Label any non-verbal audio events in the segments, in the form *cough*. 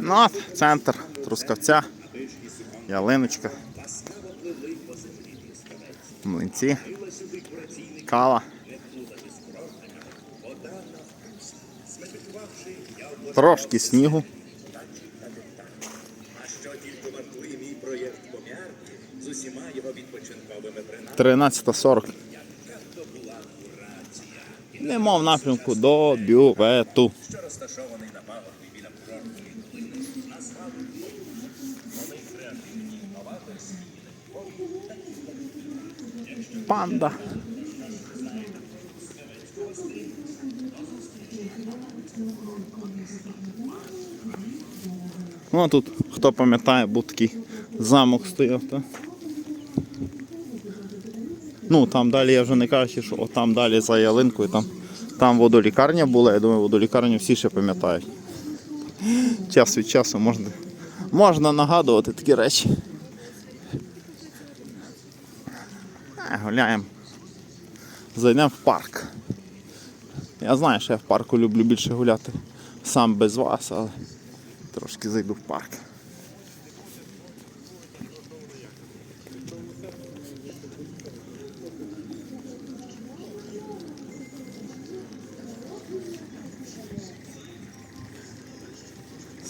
Ну, центр Трускавця, ялиночка. Млинці. Кава. Трошки снігу. з усіма його відпочинковими принадами. 13.40. Нема в напрямку до бювету. що розташований на пагорбі Панда. Ну а тут, хто пам'ятає, був такий замок стояв. Та? Ну, там далі я вже не кажу, що там далі за ялинкою, там, там водолікарня була, я думаю, водолікарню всі ще пам'ятають. Час від часу можна, можна нагадувати такі речі. Е, Гуляємо. Зайдемо в парк. Я знаю, що я в парку люблю більше гуляти. Сам без вас, але трошки зайду в парк.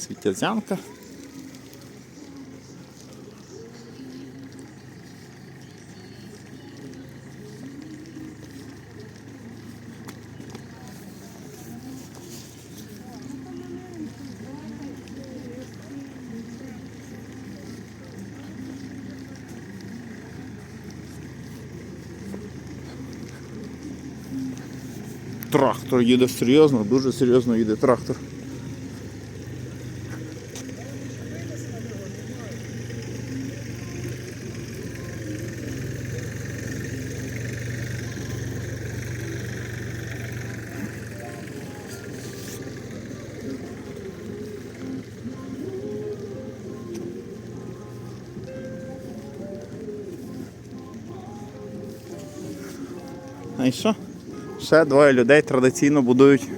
Світязянка. Трактор їде серйозно, дуже серйозно їде трактор. А і що? Ще двоє людей традиційно будують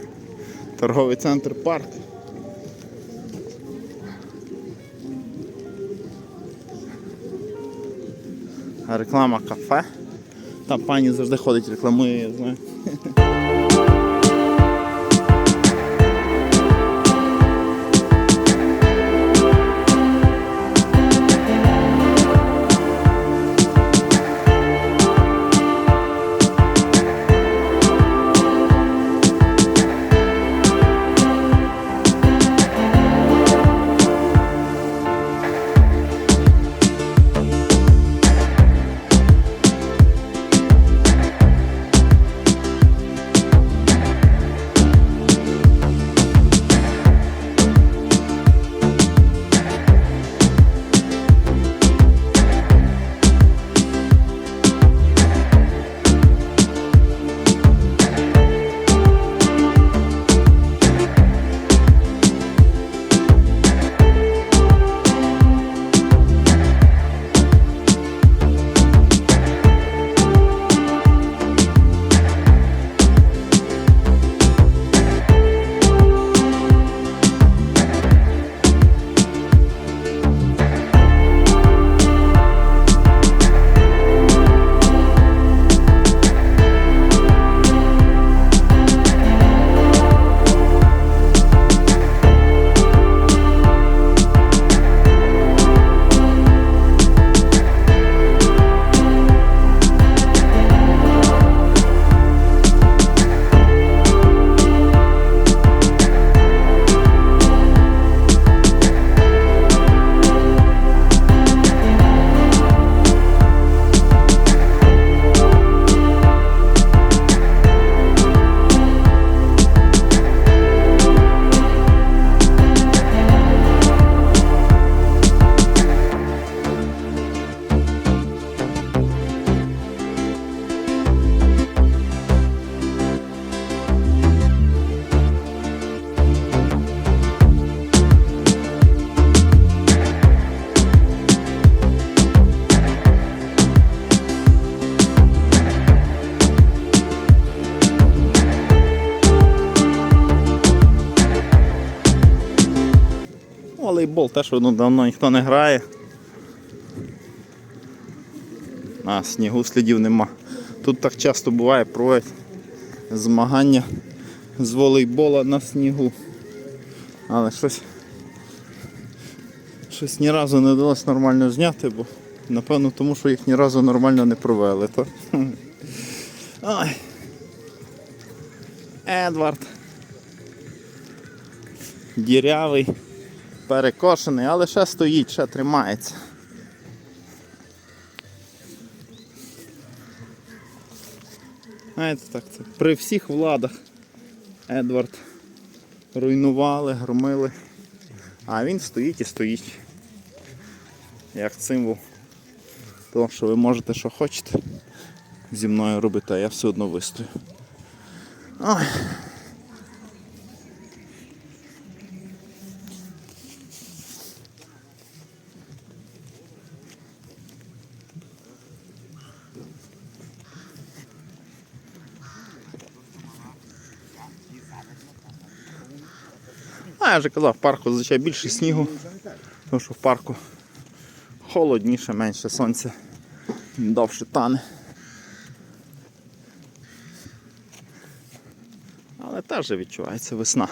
торговий центр парк. Реклама кафе. Там пані завжди ходить, рекламує, я знаю. Волейбол теж ну, давно ніхто не грає. А, снігу слідів нема. Тут так часто буває, проводять змагання з волейбола на снігу. Але щось. Щось ні разу не вдалося нормально зняти, бо напевно тому, що їх ні разу нормально не провели. То? *laughs* Ой. Едвард. Дірявий, перекошений, але ще стоїть, ще тримається. Знаєте, так це при всіх владах Едвард руйнували, громили. А він стоїть і стоїть. Як символ того, що ви можете, що хочете зі мною робити, а я все одно вистою. Ой. А я вже казав, в парку зазвичай більше снігу, тому що в парку холодніше, менше сонця, довше тане. Але теж відчувається весна.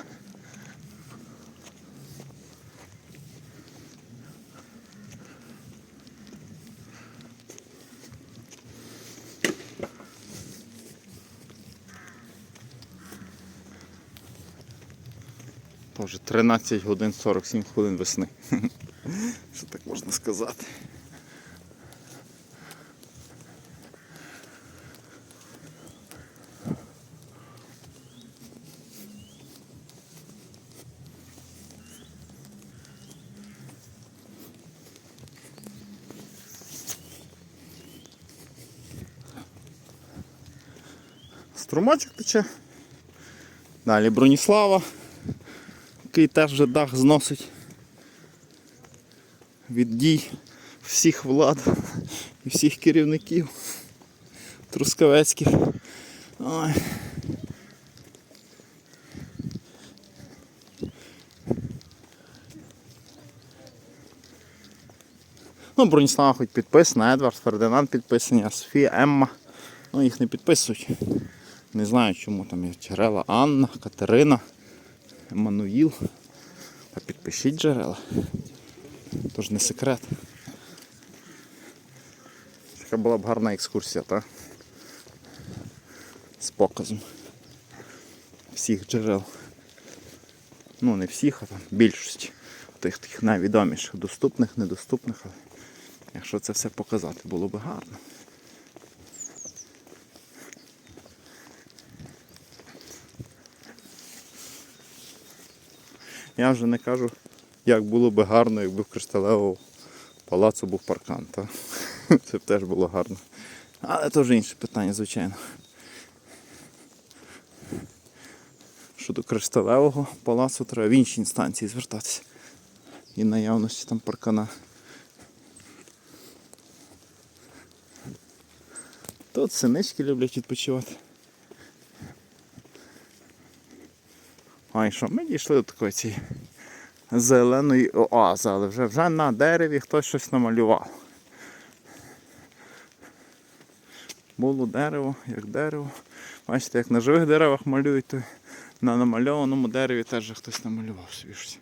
Тоже 13 годин 47 хвилин весни. *laughs* Що так можна сказати? Струмочок тече. Далі Броніслава який теж вже дах зносить від дій всіх влад і всіх керівників трускавецьких. Ой. Ну, Броніслава хоч підписана, Едвард, Фердинанд підписані, а Софія, Емма. Ну, їх не підписують. Не знаю, чому там є джерела Анна, Катерина. Еммануїл. Та підпишіть джерела. Тож не секрет. Така була б гарна екскурсія, так? З показом всіх джерел. Ну не всіх, а там більшості. Тих тих найвідоміших, доступних, недоступних. Але якщо це все показати, було б гарно. Я вже не кажу, як було б гарно, якби в кришталевому палацу був паркан. Та? *laughs* Це б теж було гарно. Але це вже інше питання, звичайно. Щодо кришталевого палацу треба в іншій інстанції звертатися. І наявності там паркана. Тут синички люблять відпочивати. А і що? Ми дійшли до такої цієї зеленої оази, але вже, вже на дереві хтось щось намалював. Було дерево, як дерево. Бачите, як на живих деревах малюють, то на намальованому дереві теж хтось намалював собі щось.